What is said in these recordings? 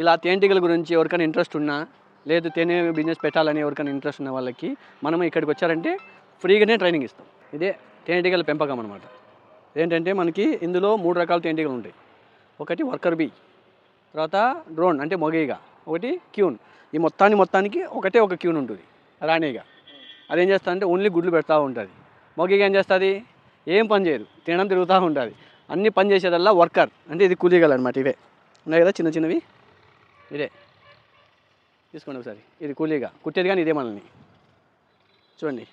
ఇలా తేనెటీగల గురించి ఎవరికైనా ఇంట్రెస్ట్ ఉన్నా లేదు తేనె బిజినెస్ పెట్టాలని ఎవరికైనా ఇంట్రెస్ట్ ఉన్న వాళ్ళకి మనం ఇక్కడికి వచ్చారంటే ఫ్రీగానే ట్రైనింగ్ ఇస్తాం. ఇదే తేనెటీగల పెంపకం అనమాట ఏంటంటే మనకి ఇందులో మూడు రకాల తేనెటీగలు ఉంటాయి. ఒకటి వర్కర్ బీ తర్వాత డ్రోన్ అంటే మొగీగ ఒకటి క్యూన్. ఈ మొత్తాన్ని మొత్తానికి ఒకటే ఒక క్యూన్ ఉంటుంది రాణిగా. అదేం చేస్తా అంటే ఓన్లీ గుడ్లు పెడతా ఉంటుంది. మొగీగా ఏం చేస్తుంది? ఏం పని చేయదు తినడం తిరుగుతూ ఉంటుంది. అన్ని పని చేసేదల్లా వర్కర్ అంటే ఇది కూలీగలు అనమాట ఇవే. ఉన్నాయి కదా చిన్న చిన్నవి? ఇదే. తీసుకోండి ఒకసారి. ఇది కూలీగా. కుట్టేది కానీ ఇదే మనల్ని. చూడండి.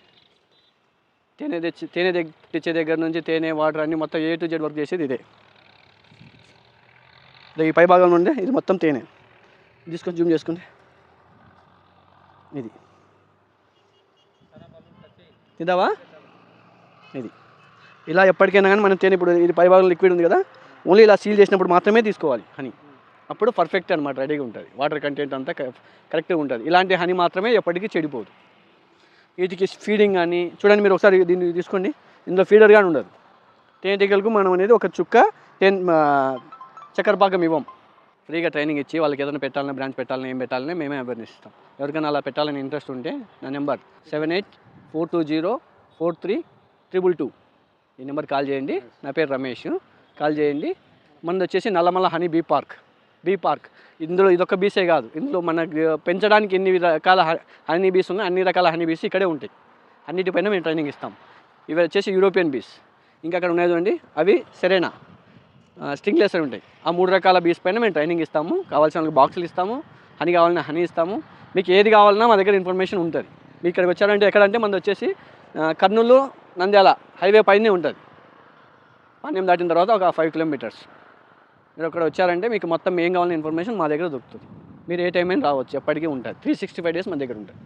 తేనె తెచ్చి తేనె దగ్గ తెచ్చే దగ్గర నుంచి తేనె వాటర్ అన్ని మొత్తం ఏ టు జెడ్ వర్క్ చేసేది ఇదే. ఇదే ఈ పై భాగం ఉండే ఇది మొత్తం తేనె. తీసుకొని జూమ్ చేసుకోండి ఇది. తిందావా? ఇది. ఇలా ఎప్పటికైనా కానీ మనం తేనె ఇప్పుడు ఇది పై లిక్విడ్ ఉంది కదా ఓన్లీ ఇలా సీల్ చేసినప్పుడు మాత్రమే తీసుకోవాలి హనీ అప్పుడు పర్ఫెక్ట్ అనమాట రెడీగా ఉంటుంది. వాటర్ కంటెంట్ అంతా కరెక్ట్గా ఉంటుంది. ఇలాంటి హనీ మాత్రమే ఎప్పటికీ చెడిపోదు. వీటికి ఫీడింగ్ కానీ చూడండి మీరు ఒకసారి దీన్ని తీసుకోండి. ఇందులో ఫీడర్ కానీ ఉండదు. తేనెటీగలకు మనం అనేది ఒక చుక్క తేన్ చక్కెర పాకం ఇవ్వం. ఫ్రీగా ట్రైనింగ్ ఇచ్చి వాళ్ళకి ఏదైనా పెట్టాలని బ్రాంచ్ పెట్టాలని ఏం పెట్టాలని మేమే అవేర్నెస్ ఇస్తాం. ఎవరికైనా అలా పెట్టాలని ఇంట్రెస్ట్ ఉంటే నా number seven eight four two zero four three triple two ఈ నెంబర్ కాల్ చేయండి. నా పేరు రమేష్. కాల్ చేయండి. మనది వచ్చేసి Nallamalla honey bee park. Bee park. ఇందులో ఇదొక బీసే కాదు. ఇందులో మన పెంచడానికి ఎన్ని రకాల హ- హనీ బీస్ ఉన్నాయి అన్ని రకాల హనీ బీస్ ఇక్కడే ఉంటాయి. అన్నిటిపైన మేము ట్రైనింగ్ ఇస్తాం. ఇవి వచ్చేసి యూరోపియన్ బీస్. ఇంకా అక్కడ ఉన్నాయి చూడండి అవి సెరేనా. స్టింగ్లెస్ ఉంటాయి. ఆ మూడు రకాల బీస్ పైన మేము ట్రైనింగ్ ఇస్తాము. కావాల్సిన వాళ్ళకి బాక్సులు ఇస్తాము. హనీ కావాలన్నా హనీ ఇస్తాము. మీకు ఏది కావాలన్నా మా దగ్గర ఇన్ఫర్మేషన్ ఉంటుంది. మీ ఇక్కడికి వచ్చారంటే ఎక్కడంటే మనది వచ్చేసి కర్నూలు నంద్యాల హైవే పైనే ఉంటుంది. పాణ్యం దాటిన తర్వాత ఒక ఫైవ్ కిలోమీటర్స్. మీరు అక్కడ వచ్చారంటే మీకు మొత్తం ఏం కావాలన్న ఇన్ఫర్మేషన్ మా దగ్గర దొరుకుతుంది. మీరు ఏ టైం అయినా రావచ్చు ఎప్పటికీ ఉంటుంది త్రీ సిక్స్టీ ఫైవ్ డేస్ మన దగ్గర ఉంటుంది